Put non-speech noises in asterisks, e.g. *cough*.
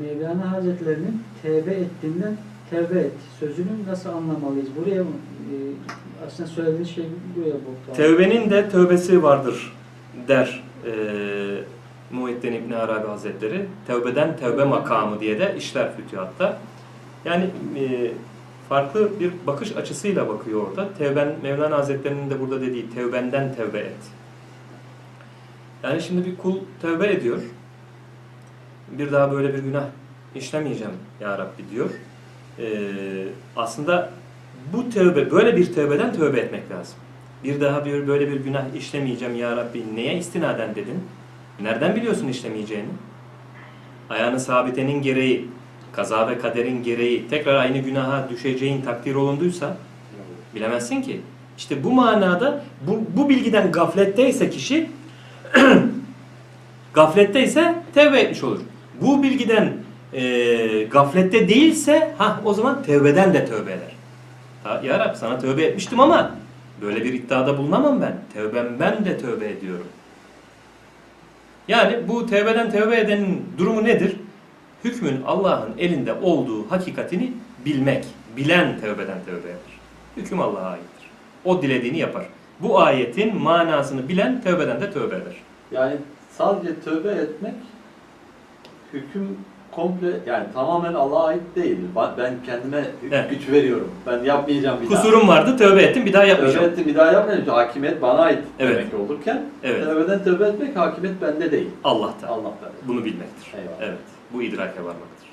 Mevlana Hazretlerinin tevbe ettiğinden tevbe et sözünü nasıl anlamalıyız? Buraya e, aslında söylediğiniz şey buraya bu. Tevbenin de tövbesi vardır der e, Muhittin İbni Arabi Hazretleri. Tevbeden tevbe makamı diye de işler fütühatta. Yani e, farklı bir bakış açısıyla bakıyor orada. Tevben, Mevlana Hazretleri'nin de burada dediği tevbenden tevbe et. Yani şimdi bir kul tevbe ediyor. Bir daha böyle bir günah işlemeyeceğim ya Rabbi diyor. E, aslında bu tövbe, böyle bir tövbeden tövbe etmek lazım. Bir daha bir böyle bir günah işlemeyeceğim ya Rabbi. Neye istinaden dedin? Nereden biliyorsun işlemeyeceğini? Ayağını sabitenin gereği, kaza ve kaderin gereği tekrar aynı günaha düşeceğin takdir olunduysa bilemezsin ki. İşte bu manada bu, bu bilgiden gafletteyse kişi *clears throat* gafletteyse tevbe etmiş olur. Bu bilgiden e, gaflette değilse ha o zaman tevbeden de tövbe eder. Ha, ya Rab sana tövbe etmiştim ama böyle bir iddiada bulunamam ben. Tövbem ben de tövbe ediyorum. Yani bu tevbeden tövbe edenin durumu nedir? Hükmün Allah'ın elinde olduğu hakikatini bilmek. Bilen tövbeden tövbe eder. Hüküm Allah'a aittir. O dilediğini yapar. Bu ayetin manasını bilen tövbeden de tövbe eder. Yani sadece tövbe etmek hüküm komple yani tamamen Allah'a ait değil. Ben- kendime Evet. güç veriyorum. Ben yapmayacağım bir daha. Kusurum vardı tövbe ettim bir daha Tövbe yapmayacağım. ettim bir daha yapmayacağım. Hakimiyet bana ait Evet. demek olurken Evet. tövbeden tövbe etmek hakimiyet bende değil. Allah'ta. Allah'ta. Bunu bilmektir. Eyvallah. Evet. Bu idrake varmaktır.